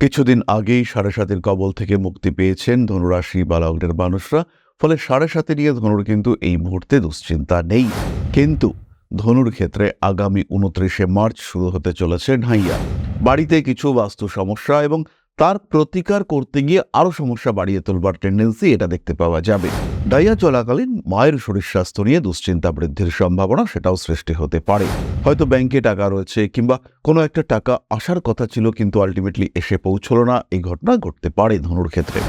কিছুদিন আগেই সাড়ে সাতের কবল থেকে মুক্তি পেয়েছেন ধনুরাশি বা লগ্নের মানুষরা। ফলে সাড়ে সাতে নিয়ে ধনুর কিন্তু এই মুহূর্তে দুশ্চিন্তা নেই। কিন্তু ধনুর ক্ষেত্রে আগামী উনত্রিশে মার্চ শুরু হতে চলেছে ঢাইয়া বাড়িতে কিছু বাস্তু সমস্যা এবং তার প্রতিকার করতে গিয়ে আরও সমস্যা বাড়িয়ে তোলবার টেন্ডেন্সি এটা দেখতে পাওয়া যাবে। ডাইয়া চলাকালীন মায়ের শরীর স্বাস্থ্য নিয়ে দুশ্চিন্তা বৃদ্ধির সম্ভাবনা সেটাও সৃষ্টি হতে পারে। হয়তো ব্যাংকে টাকা রয়েছে কিংবা কোনো একটা টাকা আসার কথা ছিল কিন্তু আলটিমেটলি এসে পৌঁছলো না, এই ঘটনা ঘটতে পারে ধনুর ক্ষেত্রে।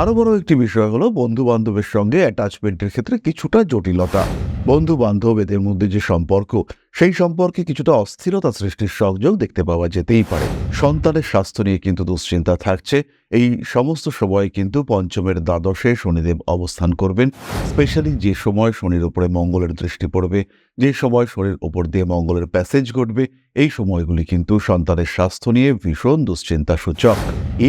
আরও বড় একটি বিষয় হলো বন্ধু বান্ধবের সঙ্গে অ্যাটাচমেন্টের ক্ষেত্রে কিছুটা জটিলতা। বন্ধু বান্ধব এদের মধ্যে যে সম্পর্ক, সেই সম্পর্কে কিছুটা অস্থিরতা সৃষ্টির সংযোগ দেখতে পাওয়া যেতেই পারে। সন্তানের স্বাস্থ্য নিয়ে কিন্তু দুশ্চিন্তা থাকছে। এই সমস্ত সময় কিন্তু পঞ্চমের দ্বাদশে শনিদেব অবস্থান করবেন। স্পেশালি যে সময় শনির উপরে মঙ্গলের দৃষ্টি পড়বে, যে সময় শনির ওপর দিয়ে মঙ্গলের প্যাসেজ ঘটবে, এই সময়গুলি কিন্তু সন্তানের স্বাস্থ্য নিয়ে ভীষণ দুশ্চিন্তা সূচক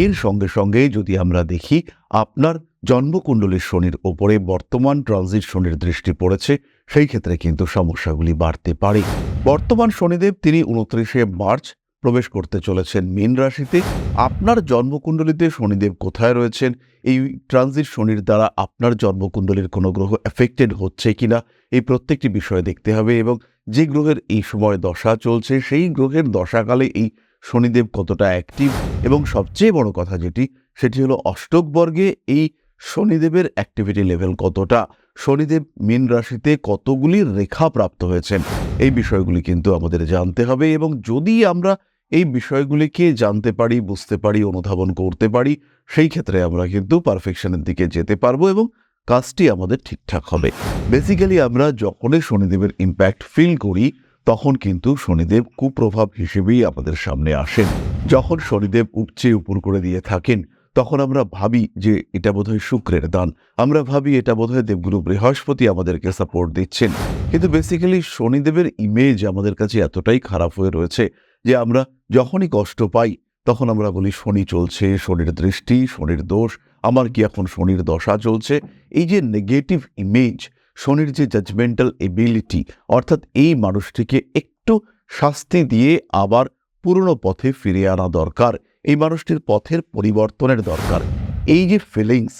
এর সঙ্গে সঙ্গে যদি আমরা দেখি, আপনার জন্মকুণ্ডলীর শনির ওপরে বর্তমান ট্রানজিট শনির দৃষ্টি পড়েছে, সেই ক্ষেত্রে কিন্তু সমস্যাগুলি বাড়তে পারে। বর্তমান শনিদেব তিনি উনত্রিশে মার্চ প্রবেশ করতে চলেছেন মীন রাশিতে। আপনার জন্মকুণ্ডলিতে শনিদেব কোথায় রয়েছেন? এই ট্রানজিট শনির দ্বারা আপনার জন্মকুণ্ডলীর কোনো গ্রহ এফেক্টেড হচ্ছে কিনা? এই প্রত্যেকটি বিষয় দেখতে হবে এবং যে গ্রহের এই সময় দশা চলছে, সেই গ্রহের দশাকালে এই শনিদেব কতটা অ্যাক্টিভ এবং সবচেয়ে বড় কথা যেটি, সেটি হলো অষ্টক বর্গে এই শনিদেবের অ্যাক্টিভিটি লেভেল কতটা? শনিদেব মীন রাশিতে কতগুলি রেখা প্রাপ্ত হয়েছেন? এই বিষয়গুলি কিন্তু আমাদের জানতে হবে এবং যদি আমরা এই বিষয়গুলিকে জানতে পারি, বুঝতে পারি, অনুধাবন করতে পারি, সেই ক্ষেত্রে আমরা কিন্তু পারফেকশনের দিকে যেতে পারব এবং কাজটি আমাদের ঠিকঠাক হবে। বেসিক্যালি আমরা যখনই শনিদেবের ইম্প্যাক্ট ফিল করি, তখন কিন্তু শনিদেব কুপ্রভাব হিসেবেই আমাদের সামনে আসেন। যখন শনিদেব উপচে উপর করে দিয়ে থাকেন তখন আমরা ভাবি যে এটা বোধহয় শুক্রের দান। আমরা ভাবি এটা বোধহয় দেবগুরু বৃহস্পতি আমাদেরকে সাপোর্ট দিচ্ছেন। কিন্তু বেসিক্যালি শনিদেবের ইমেজ আমাদের কাছে এতটাই খারাপ হয়ে রয়েছে যে আমরা যখনই কষ্ট পাই, তখন আমরা বলি, শনি চলছে, শনির দৃষ্টি, শনির দোষ, আমার কি এখন শনির দশা চলছে? এই যে নেগেটিভ ইমেজ শনির যে জাজমেন্টাল এবিলিটি অর্থাৎ এই মানুষটিকে একটু শাস্তি দিয়ে আবার পুরনো পথে ফিরে আনা দরকার। এই মানুষটির পথের পরিবর্তনের দরকার। এই যে ফিলিংস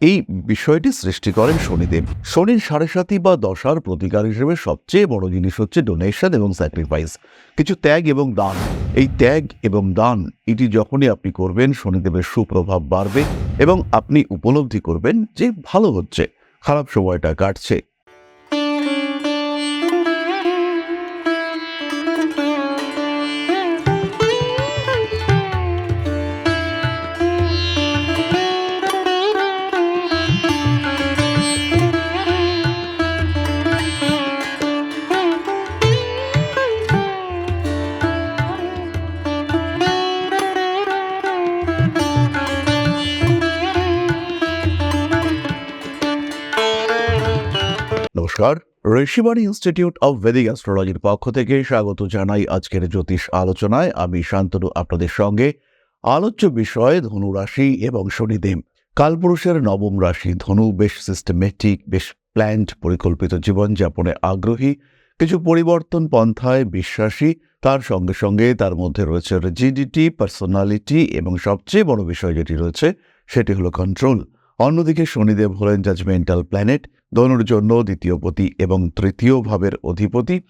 এই বিষয়টি সৃষ্টি করেন শনিদেব। শনির সাড়ে সাতি বা দশার প্রতিকার হিসেবে সবচেয়ে বড় জিনিস হচ্ছে ডোনেশন এবং স্যাক্রিফাইস কিছু ত্যাগ এবং দান। এই ত্যাগ এবং দান, এটি যখনই আপনি করবেন, শনিদেবের সুপ্রভাব বাড়বে এবং আপনি উপলব্ধি করবেন যে ভালো হচ্ছে, খারাপ সময়টা কাটছে। ঋষিবাণী ইনস্টিটিউট অব ভেদিক অ্যাস্ট্রোলজির পক্ষ থেকে স্বাগত জানাই আজকের জ্যোতিষ আলোচনায়। আমি শান্তনু, আপনাদের সঙ্গে আলোচ্য বিষয় ধনু রাশি এবং শনিদেব। কালপুরুষের নবম রাশি ধনু, বেশ সিস্টেমেটিক বেশ প্ল্যান্ড পরিকল্পিত জীবনযাপনে আগ্রহী, কিছু পরিবর্তন পন্থায় বিশ্বাসী, তার সঙ্গে সঙ্গে তার মধ্যে রয়েছে রিজিডিটি পার্সোনালিটি এবং সবচেয়ে বড় বিষয় যেটি রয়েছে, সেটি হলো কন্ট্রোল অন্যদিকে শনিদেব হলেন জাজমেন্টাল প্ল্যানেট ধনুর জন্য দ্বিতীয় পতি এবং তৃতীয় ভাবের অধিপতি।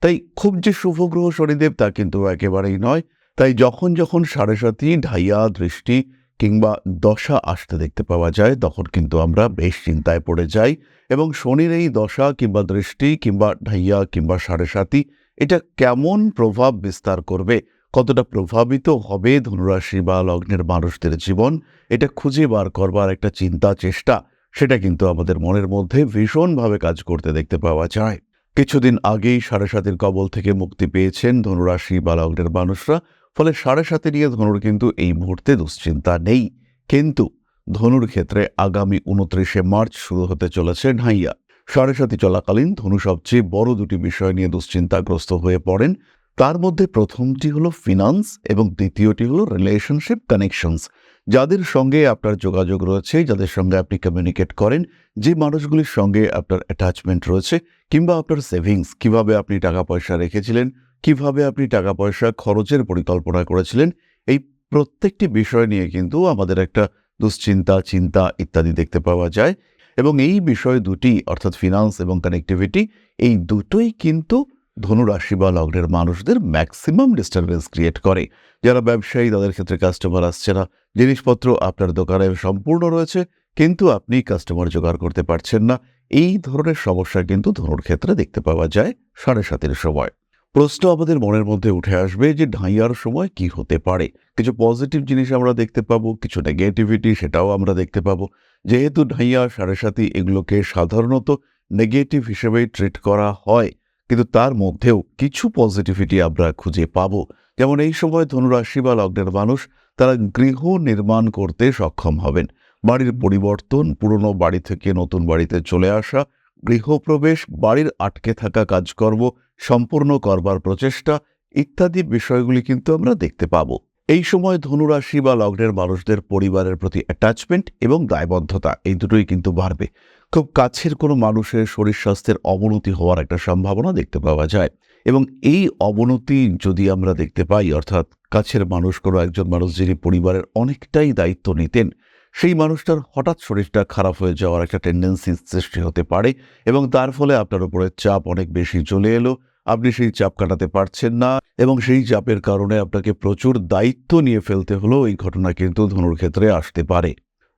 তাই খুব যে শুভ গ্রহ শনিদেব তা কিন্তু একেবারেই নয়। তাই যখন যখন সাড়ে সাতি, ঢাইয়া, দৃষ্টি কিংবা দশা আসতে দেখতে পাওয়া যায়, তখন কিন্তু আমরা বেশ চিন্তায় পড়ে যাই এবং শনির এই দশা কিংবা দৃষ্টি কিংবা ঢাইয়া কিংবা সাড়ে সাতি, এটা কেমন প্রভাব বিস্তার করবে? কতটা প্রভাবিত হবে ধনুরাশি বা লগ্নের মানুষদের জীবন? এটা খুঁজে বার করবার একটা চিন্তা, চেষ্টা সেটা কিন্তু আমাদের মনের মধ্যে ভীষণভাবে কাজ করতে দেখতে পাওয়া যায়। কিছুদিন আগেই সাড়ে সাতের কবল থেকে মুক্তি পেয়েছেন ধনুরাশি বা লগ্নের মানুষরা, ফলে সাড়ে সাতে নিয়ে ধনুর কিন্তু এই মুহূর্তে দুশ্চিন্তা নেই। কিন্তু ধনুর ক্ষেত্রে আগামী উনত্রিশে মার্চ শুরু হতে চলেছে ঢাইয়া। সাড়ে সাতি চলাকালীন ধনু সবচেয়ে বড় দুটি বিষয় নিয়ে দুশ্চিন্তাগ্রস্ত হয়ে পড়েন। তার মধ্যে প্রথমটি হলো ফিনান্স এবং দ্বিতীয়টি হলো রিলেশনশিপ কানেকশনস যাদের সঙ্গে আপনার যোগাযোগ রয়েছে, যাদের সঙ্গে আপনি কমিউনিকেট করেন, যে মানুষগুলির সঙ্গে আপনার অ্যাটাচমেন্ট রয়েছে, কিংবা আপনার সেভিংস কীভাবে আপনি টাকা পয়সা রেখেছিলেন, কীভাবে আপনি টাকা পয়সা খরচের পরিকল্পনা করেছিলেন, এই প্রত্যেকটি বিষয় নিয়ে কিন্তু আমাদের একটা দুশ্চিন্তা, চিন্তা ইত্যাদি দেখতে পাওয়া যায়। এবং এই বিষয় দুটি, অর্থাৎ ফিনান্স এবং কানেক্টিভিটি এই দুটোই কিন্তু ধনুরাশি বা লগ্নের মানুষদের ম্যাক্সিমাম ডিস্টারবেন্স ক্রিয়েট করে। যারা ব্যবসায়ী, তাদের ক্ষেত্রে কাস্টমার আসছে না। জিনিসপত্র আপনার দোকানে সম্পূর্ণ রয়েছে, কিন্তু আপনি কাস্টমার জোগাড় করতে পারছেন না। এই ধরনের সমস্যা কিন্তু ধনুর ক্ষেত্রে দেখতে পাওয়া যায় সাড়ে সাতের সময়। প্রশ্ন আমাদের মনের মধ্যে উঠে আসবে যে ঢাইয়ার সময় কি হতে পারে? কিছু পজিটিভ জিনিস আমরা দেখতে পাবো, কিছু নেগেটিভিটি সেটাও আমরা দেখতে পাবো। যেহেতু ঢাইয়া সাড়ে সাতি এগুলোকে সাধারণত নেগেটিভ হিসেবেই ট্রিট করা হয় কিন্তু তার মধ্যেও কিছু পজিটিভিটি আমরা খুঁজে পাব। যেমন এই সময় ধনুরাশি বা লগ্নের মানুষ, তারা গৃহ নির্মাণ করতে সক্ষম হবেন। বাড়ির পরিবর্তন, পুরনো বাড়ি থেকে নতুন বাড়িতে চলে আসা, গৃহপ্রবেশ, বাড়ির আটকে থাকা কাজকর্ম, সম্পূর্ণ করবার প্রচেষ্টা ইত্যাদি বিষয়গুলি কিন্তু আমরা দেখতে পাব। এই সময় ধনুরাশি বা লগ্নের মানুষদের পরিবারের প্রতি অ্যাটাচমেন্ট এবং দায়বদ্ধতা এই দুটোই কিন্তু বাড়বে। খুব কাছের কোনো মানুষের শরীর স্বাস্থ্যের অবনতি হওয়ার একটা সম্ভাবনা দেখতে পাওয়া যায়। এবং এই অবনতি যদি আমরা দেখতে পাই, অর্থাৎ কাছের মানুষ, কোনো একজন মানুষ যিনি পরিবারের অনেকটাই দায়িত্ব নিতেন, সেই মানুষটার হঠাৎ শরীরটা খারাপ হয়ে যাওয়ার একটা টেন্ডেন্সি সৃষ্টি হতে পারে এবং তার ফলে আপনার উপরে চাপ অনেক বেশি চলে এলো। আপনি সেই চাপ কাটাতে পারছেন না এবং সেই চাপের কারণে আপনাকে প্রচুর দায়িত্ব নিয়ে ফেলতে হলো এই ঘটনা কিন্তু ধনুর ক্ষেত্রে আসতে পারে।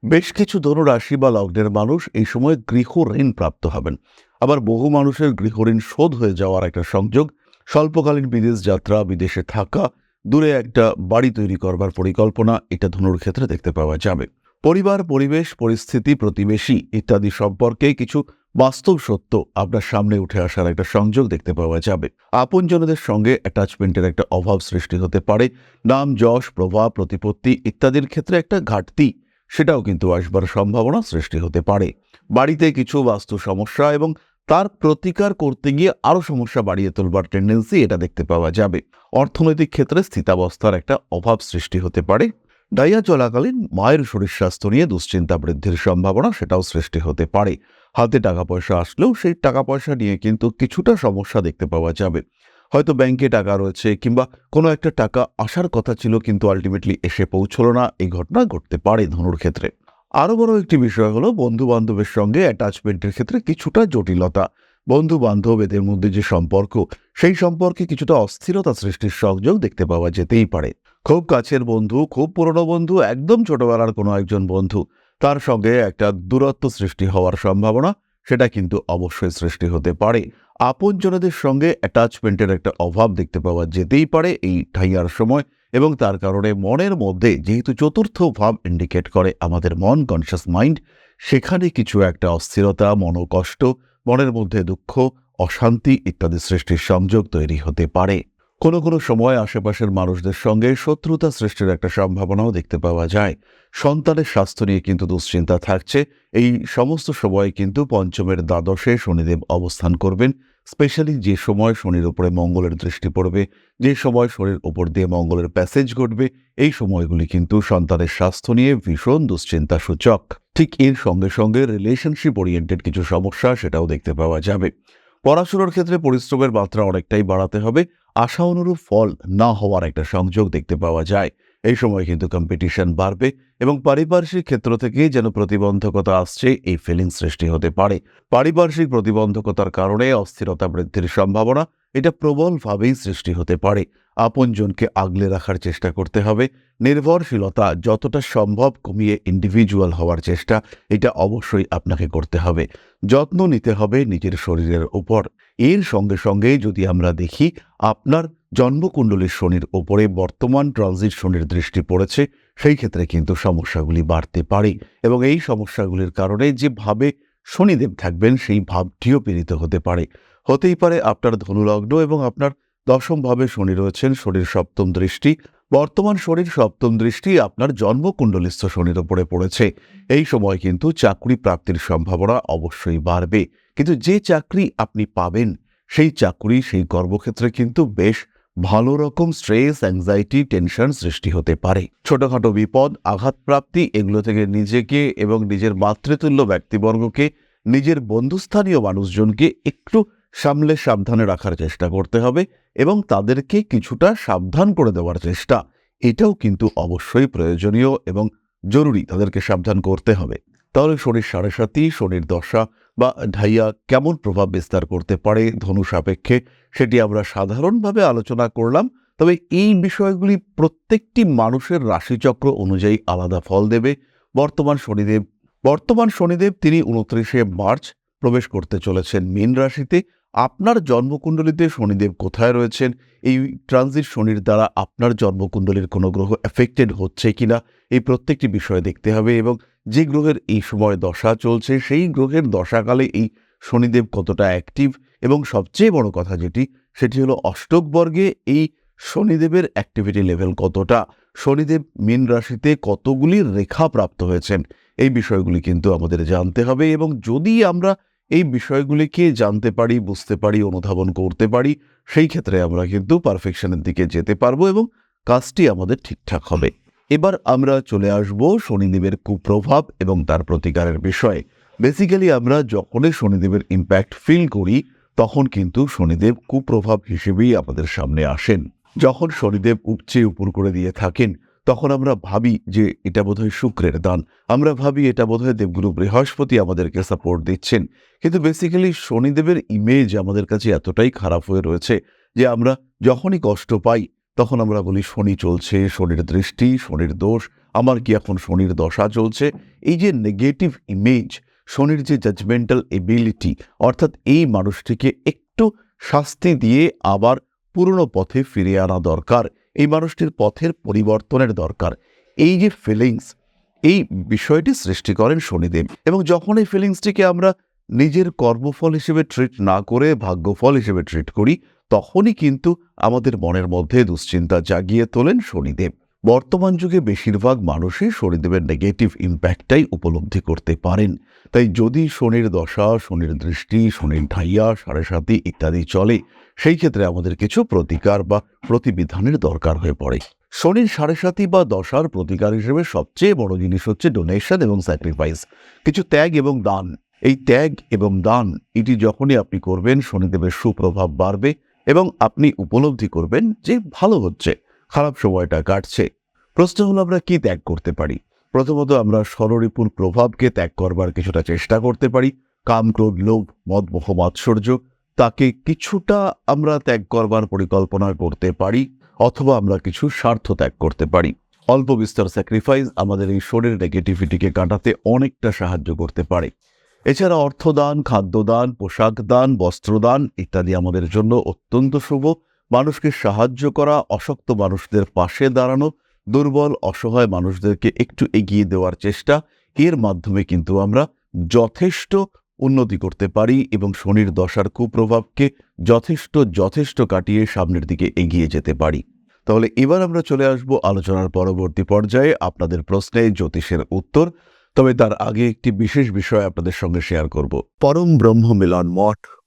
বেশ কিছু ধনু রাশি বা লগ্নের মানুষ এই সময় গৃহ ঋণ প্রাপ্ত হবেন। আবার বহু মানুষের গৃহ ঋণ শোধ হয়ে যাওয়ার একটা সংযোগ, স্বল্পকালীন বিদেশ যাত্রা, বিদেশে থাকা, দূরে একটা বাড়ি তৈরি করবার পরিকল্পনা, এটা ধনুর ক্ষেত্রে দেখতে পাওয়া যাবে। পরিবার, পরিবেশ, পরিস্থিতি, প্রতিবেশী ইত্যাদি সম্পর্কে কিছু বাস্তব সত্য আপনার সামনে উঠে আসার একটা সংযোগ দেখতে পাওয়া যাবে। আপনজনদের সঙ্গে অ্যাটাচমেন্টের একটা অভাব সৃষ্টি হতে পারে। নাম, যশ, প্রভাব, প্রতিপত্তি ইত্যাদির ক্ষেত্রে একটা ঘাটতি সেটাও কিন্তু আসবার সম্ভাবনা সৃষ্টি হতে পারে। বাড়িতে কিছু বাস্তু সমস্যা এবং তার প্রতিকার করতে গিয়ে আরও সমস্যা বাড়িয়ে তোলবার টেন্ডেন্সি এটা দেখতে পাওয়া যাবে। অর্থনৈতিক ক্ষেত্রে স্থিতাবস্থার একটা অভাব সৃষ্টি হতে পারে। ডাইয়া চলাকালীন মায়ের শরীর স্বাস্থ্য নিয়ে দুশ্চিন্তা বৃদ্ধির সম্ভাবনা সেটাও সৃষ্টি হতে পারে। হাতে টাকা পয়সা আসলেও সেই টাকা পয়সা নিয়ে কিন্তু কিছুটা সমস্যা দেখতে পাওয়া যাবে। হয়তো ব্যাংকে টাকা রয়েছে কিংবা কোনো একটা টাকা আসার কথা ছিল কিন্তু আলটিমেটলি এসে পৌঁছলো না। এই ঘটনা ঘটতে পারে ধনুর ক্ষেত্রে। আরও বড় একটি বিষয় হলো বন্ধু বান্ধবের সঙ্গে অ্যাটাচমেন্টের ক্ষেত্রে কিছুটা জটিলতা। বন্ধু বান্ধব এদের মধ্যে যে সম্পর্ক, সেই সম্পর্কে কিছুটা অস্থিরতা সৃষ্টির সংযোগ দেখতে পাওয়া যেতেই পারে। খুব কাছের বন্ধু, খুব পুরনো বন্ধু, একদম ছোটবেলার কোনো একজন বন্ধু, তার সঙ্গে একটা দূরত্ব সৃষ্টি হওয়ার সম্ভাবনা, সেটা কিন্তু অবশ্যই সৃষ্টি হতে পারে। আপনজনদের সঙ্গে অ্যাটাচমেন্টের একটা অভাব দেখতে পাওয়া যেতেই পারে এই ঠাইয়ার সময় এবং তার কারণে মনের মধ্যে যেহেতু চতুর্থ ভাব ইন্ডিকেট করে আমাদের মন কনসিয়াস মাইন্ড সেখানে কিছু একটা অস্থিরতা, মনোকষ্ট, মনের মধ্যে দুঃখ, অশান্তি ইত্যাদি সৃষ্টির সংযোগ তৈরি হতে পারে। কোনো কোনো সময় আশেপাশের মানুষদের সঙ্গে শত্রুতা সৃষ্টির একটা সম্ভাবনাও দেখতে পাওয়া যায়। সন্তানের স্বাস্থ্য নিয়ে কিন্তু দুশ্চিন্তা থাকছে। এই সমস্ত সময় কিন্তু পঞ্চমের দ্বাদশে শনিদেব অবস্থান করবেন। স্পেশালি যে সময় শনির উপরে মঙ্গলের দৃষ্টি পড়বে, যে সময় শনির উপর দিয়ে মঙ্গলের প্যাসেজ ঘটবে, এই সময়গুলি কিন্তু সন্তানের স্বাস্থ্য নিয়ে ভীষণ দুশ্চিন্তা সূচক ঠিক এর সঙ্গে সঙ্গে রিলেশনশিপ ওরিয়েন্টেড কিছু সমস্যা সেটাও দেখতে পাওয়া যাবে। পড়াশোনার ক্ষেত্রে পরিশ্রমের মাত্রা অনেকটাই বাড়াতে হবে। আশা অনুরূপ ফল না হওয়ার একটা সংযোগ দেখতে পাওয়া যায়। এই সময় কিন্তু কম্পিটিশন বাড়বে এবং পারিপার্শ্বিক ক্ষেত্র থেকে যেন প্রতিবন্ধকতা আসছে, এই ফিলিং সৃষ্টি হতে পারে। পারিপার্শ্বিক প্রতিবন্ধকতার কারণে অস্থিরতা বৃদ্ধির সম্ভাবনা, এটা প্রবলভাবেই সৃষ্টি হতে পারে। আপনজনকে আগলে রাখার চেষ্টা করতে হবে। নির্ভরশীলতা যতটা সম্ভব কমিয়ে ইন্ডিভিজুয়াল হওয়ার চেষ্টা, এটা অবশ্যই আপনাকে করতে হবে। যত্ন নিতে হবে নিজের শরীরের উপর। এর সঙ্গে সঙ্গে যদি আমরা দেখি, আপনার জন্মকুণ্ডলীর শনির ওপরে বর্তমান ট্রানজিট শনির দৃষ্টি পড়েছে, সেই ক্ষেত্রে কিন্তু সমস্যাগুলি বাড়তে পারে এবং এই সমস্যাগুলির কারণে যেভাবে শনিদেব থাকবেন, সেই ভাবটিও পীড়িত হতে পারে। হতেই পারে আপনার ধনুলগ্ন এবং আপনার দশমভাবে শনি রয়েছেন, শনির সপ্তম দৃষ্টি। বর্তমান শনির সপ্তম দৃষ্টি আপনার জন্মকুণ্ডলিস্থ শনির ওপরে পড়েছে। এই সময় কিন্তু চাকরি প্রাপ্তির সম্ভাবনা অবশ্যই বাড়বে। কিন্তু যে চাকরি আপনি পাবেন, সেই চাকরি, সেই কর্মক্ষেত্রে কিন্তু বেশ ভালো রকম স্ট্রেস, অ্যাংজাইটি, টেনশন সৃষ্টি হতে পারে। ছোটখাটো বিপদ আঘাতপ্রাপ্তি এগুলো থেকে নিজেকে এবং নিজের মাতৃতুল্য ব্যক্তিবর্গকে, নিজের বন্ধুস্থানীয় মানুষজনকে একটু সামলে সাবধানে রাখার চেষ্টা করতে হবে এবং তাদেরকে কিছুটা সাবধান করে দেওয়ার চেষ্টা। এটাও কিন্তু অবশ্যই প্রয়োজনীয় এবং জরুরি, তাদেরকে সাবধান করতে হবে। তাহলে শনির সাড়ে সাতি শনির দশা বা ঢাইয়া কেমন প্রভাব বিস্তার করতে পারে ধনু সাপেক্ষে, সেটি আমরা সাধারণভাবে আলোচনা করলাম। তবে এই বিষয়গুলি প্রত্যেকটি মানুষের রাশিচক্র অনুযায়ী আলাদা ফল দেবে। বর্তমান শনিদেব বর্তমান শনিদেব তিনি উনত্রিশে মার্চ প্রবেশ করতে চলেছেন মীন রাশিতে। আপনার জন্মকুণ্ডলিতে শনিদেব কোথায় রয়েছেন? এই ট্রানজিট শনির দ্বারা আপনার জন্মকুণ্ডলীর কোনো গ্রহ এফেক্টেড হচ্ছে কিনা? এই প্রত্যেকটি বিষয় দেখতে হবে এবং যে গ্রহের এই সময় দশা চলছে, সেই গ্রহের দশাকালে এই শনিদেব কতটা অ্যাক্টিভ এবং সবচেয়ে বড় কথা যেটি, সেটি হলো অষ্টক বর্গে এই শনিদেবের অ্যাক্টিভিটি লেভেল কতটা? শনিদেব মীন রাশিতে কতগুলি রেখা প্রাপ্ত হয়েছেন? এই বিষয়গুলি কিন্তু আমাদের জানতে হবে এবং যদি আমরা এই বিষয়গুলিকে জানতে পারি, বুঝতে পারি, অনুধাবন করতে পারি, সেই ক্ষেত্রে আমরা কিন্তু পারফেকশনের দিকে যেতে পারব এবং কাজটি আমাদের ঠিকঠাক হবে। এবার আমরা চলে আসব শনিদেবের কুপ্রভাব এবং তার প্রতিকারের বিষয়ে। বেসিক্যালি আমরা যখনই শনিদেবের ইম্প্যাক্ট ফিল করি, তখন কিন্তু শনিদেব কুপ্রভাব হিসেবেই আমাদের সামনে আসেন। যখন শনিদেব উপচে উপর করে দিয়ে থাকেন, তখন আমরা ভাবি যে এটা বোধহয় শুক্রের দান। আমরা ভাবি এটা বোধহয় দেবগুরু বৃহস্পতি আমাদেরকে সাপোর্ট দিচ্ছেন। কিন্তু বেসিক্যালি শনিদেবের ইমেজ আমাদের কাছে এতটাই খারাপ হয়ে রয়েছে যে আমরা যখনই কষ্ট পাই, তখন আমরা বলি, শনি চলছে, শনির দৃষ্টি, শনির দোষ, আমার কি এখন শনির দশা চলছে? এই যে নেগেটিভ ইমেজ শনির যে জাজমেন্টাল এবিলিটি অর্থাৎ এই মানুষটিকে একটু শাস্তি দিয়ে আবার পুরনো পথে ফিরে আনা দরকার, এই মানুষটির পথের পরিবর্তনের দরকার। এই যে ফিলিংস এই বিষয়টি সৃষ্টি করেন শনিদেব এবং যখন এই ফিলিংসটিকে আমরা নিজের কর্মফল হিসেবে ট্রিট না করে ভাগ্যফল হিসেবে ট্রিট করি, তখনই কিন্তু আমাদের মনের মধ্যে দুশ্চিন্তা জাগিয়ে তোলেন শনিদেব। বর্তমান যুগে বেশিরভাগ মানুষই শনিদেবের নেগেটিভ ইম্প্যাক্টটাই উপলব্ধি করতে পারেন। তাই যদি শনির দশা, শনির দৃষ্টি, শনির ঢাইয়া, সাড়ে সাতি ইত্যাদি চলে, সেই ক্ষেত্রে আমাদের কিছু প্রতিকার বা প্রতিবিধানের দরকার হয়ে পড়ে। শনির সাড়ে সাতি বা দশার প্রতিকার হিসেবে সবচেয়ে বড় জিনিস হচ্ছে ডোনেশন এবং স্যাক্রিফাইস কিছু ত্যাগ এবং দান। এই ত্যাগ এবং দান এটি যখনই আপনি করবেন শনিদেবের সুপ্রভাব বাড়বে এবং আপনি উপলব্ধি করবেন যে ভালো হচ্ছে, খারাপ সময়টা কাটছে। প্রশ্ন হলো, আমরা কি ত্যাগ করতে পারি? প্রথমত আমরা স্বররিপুর প্রভাবকে ত্যাগ করবার কিছুটা চেষ্টা করতে পারি। কাম, ক্রোধ, লোভ, মদ, মোহ, মাৎসর্য, তাকে কিছুটা আমরা ত্যাগ করবার পরিকল্পনা করতে পারি অথবা আমরা কিছু স্বার্থ ত্যাগ করতে পারি। অল্প বিস্তর স্যাক্রিফাইস আমাদের এই শরীর নেগেটিভিটিকে কাটাতে অনেকটা সাহায্য করতে পারে। এছাড়া অর্থদান, খাদ্যদান পোশাক দান বস্ত্রদান ইত্যাদি আমাদের জন্য অত্যন্ত শুভ। মানুষকে সাহায্য করা, অশক্ত মানুষদের পাশে দাঁড়ানো, দুর্বল, অসহায় মানুষদেরকে একটু এগিয়ে দেওয়ার চেষ্টা, এর মাধ্যমে কিন্তু আমরা যথেষ্ট উন্নতি করতে পারি এবং শনির দশার কুপ্রভাবকে যথেষ্ট যথেষ্ট কাটিয়ে সামনের দিকে এগিয়ে যেতে পারি। তাহলে এবার আমরা চলে আসব আলোচনার পরবর্তী পর্যায়ে। আপনাদের প্রশ্নে জ্যোতিষের উত্তর তবে তার আগে একটি বিশেষ বিষয় আপনাদের সঙ্গে শেয়ার করব। পরম ব্রহ্ম মিলন মঠ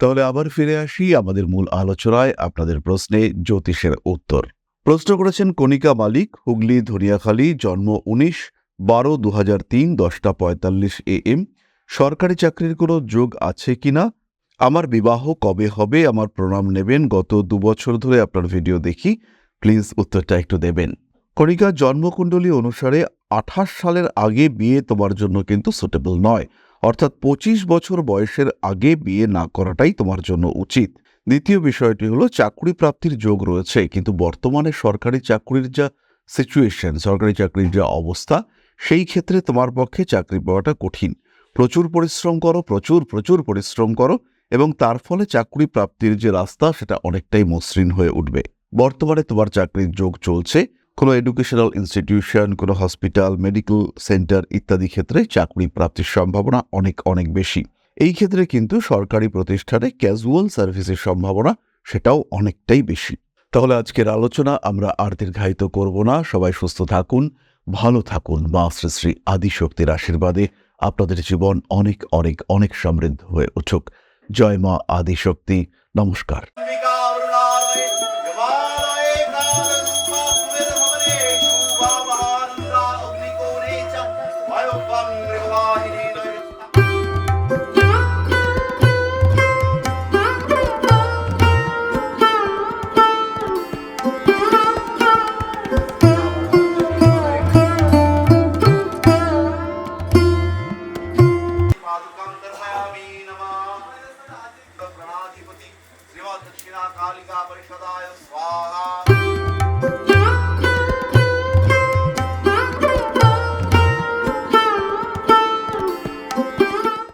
তাহলে আবার ফিরে আসি আমাদের মূল আলোচনায় আপনাদের প্রশ্নে জ্যোতিষের উত্তর। প্রশ্ন করেছেন, কণিকা মালিক, হুগলি, ধনিয়াখালী, জন্ম উনিশ বারো দু হাজার তিন, দশটা পঁয়তাল্লিশ এ এম। সরকারি চাকরির কোনো যোগ আছে কিনা আমার বিবাহ কবে হবে? আমার প্রণাম নেবেন। গত দু বছর ধরে আপনার ভিডিও দেখি। প্লিজ উত্তরটা একটু দেবেন। কণিকা, জন্মকুণ্ডলী অনুসারে আঠাশ সালের আগে বিয়ে তোমার জন্য কিন্তু সুটেবল নয়। অর্থাৎ পঁচিশ বছর বয়সের আগে বিয়ে না করাটাই তোমার জন্য উচিত। দ্বিতীয় বিষয়টি হলো, চাকরি প্রাপ্তির যোগ রয়েছে, কিন্তু বর্তমানে সরকারি চাকরির যা সিচুয়েশন সরকারি চাকরির যা অবস্থা, সেই ক্ষেত্রে তোমার পক্ষে চাকরি পাওয়াটা কঠিন। প্রচুর পরিশ্রম করো, প্রচুর প্রচুর পরিশ্রম করো, এবং তার ফলে চাকরি প্রাপ্তির যে রাস্তা, সেটা অনেকটাই মসৃণ হয়ে উঠবে। বর্তমানে তোমার চাকরির যোগ চলছে কোনো এডুকেশনাল ইনস্টিটিউশন কোনো হসপিটাল মেডিকেল সেন্টার ইত্যাদি ক্ষেত্রে চাকরি প্রাপ্তির সম্ভাবনা অনেক অনেক বেশি। এই ক্ষেত্রে কিন্তু সরকারি প্রতিষ্ঠানে ক্যাজুয়াল সার্ভিসের সম্ভাবনা সেটাও অনেকটাই বেশি। তাহলে আজকের আলোচনা আমরা আর দীর্ঘায়িত করব না। সবাই সুস্থ থাকুন, ভালো থাকুন, মা শ্রী শ্রী আদিশক্তির আশীর্বাদে আপনাদের জীবন অনেক অনেক অনেক সমৃদ্ধ হয়ে উঠুক। জয় মা আদিশক্তি। নমস্কার।